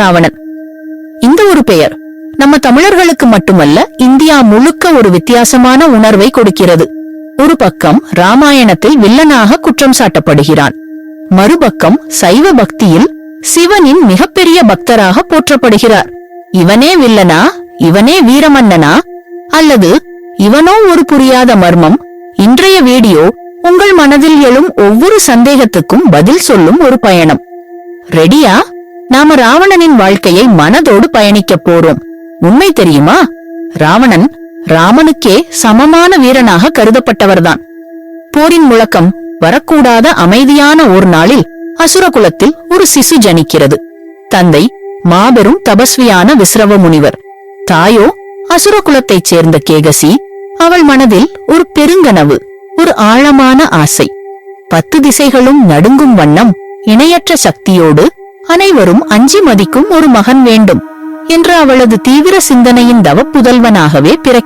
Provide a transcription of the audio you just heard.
ராவணன். இந்த ஒரு பெயர் நம்ம தமிழர்களுக்கு மட்டுமல்ல இந்தியா முழுக்க ஒரு வித்தியாசமான உணர்வை கொடுக்கிறது. ஒரு பக்கம் ராமாயணத்தில் வில்லனாக குற்றம் சாட்டப்படுகிறான். மறுபக்கம் சைவ பக்தியில் சிவனின் மிகப்பெரிய பக்தராக போற்றப்படுகிறார். இவனே வில்லனா இவனே வீரமன்னனா அல்லது இவனோ ஒரு புரியாத மர்மம் இன்றைய வீடியோ உங்கள் மனதில் எழும் ஒவ்வொரு சந்தேகத்துக்கும் பதில் சொல்லும் ஒரு பயணம். ரெடியா நாம ராவணனின் வாழ்க்கையை மனதோடு பயணிக்கப் போறோம். உண்மை தெரியுமா? ராவணன் ராமனுக்கே சமமான வீரனாக கருதப்பட்டவர்தான். போரின் முழக்கம் வரக்கூடாத அமைதியான ஒரு நாளில் அசுரகுலத்தில் ஒரு சிசு ஜனிக்கிறது. தந்தை மாபெரும் தபஸ்வியான விஸ்ரவ முனிவர். தாயோ அசுரகுலத்தைச் சேர்ந்த கேகசி அவள் மனதில் ஒரு பெருங்கனவு ஒரு ஆழமான ஆசை. பத்து திசைகளும் நடுங்கும் வண்ணம் இணையற்ற சக்தியோடு அனைவரும் அஞ்சி மதிக்கும் ஒரு மகன் வேண்டும் என்ற அவளது தீவிர சிந்தனையின் தவப்புதல்வனாகவே பிறக்க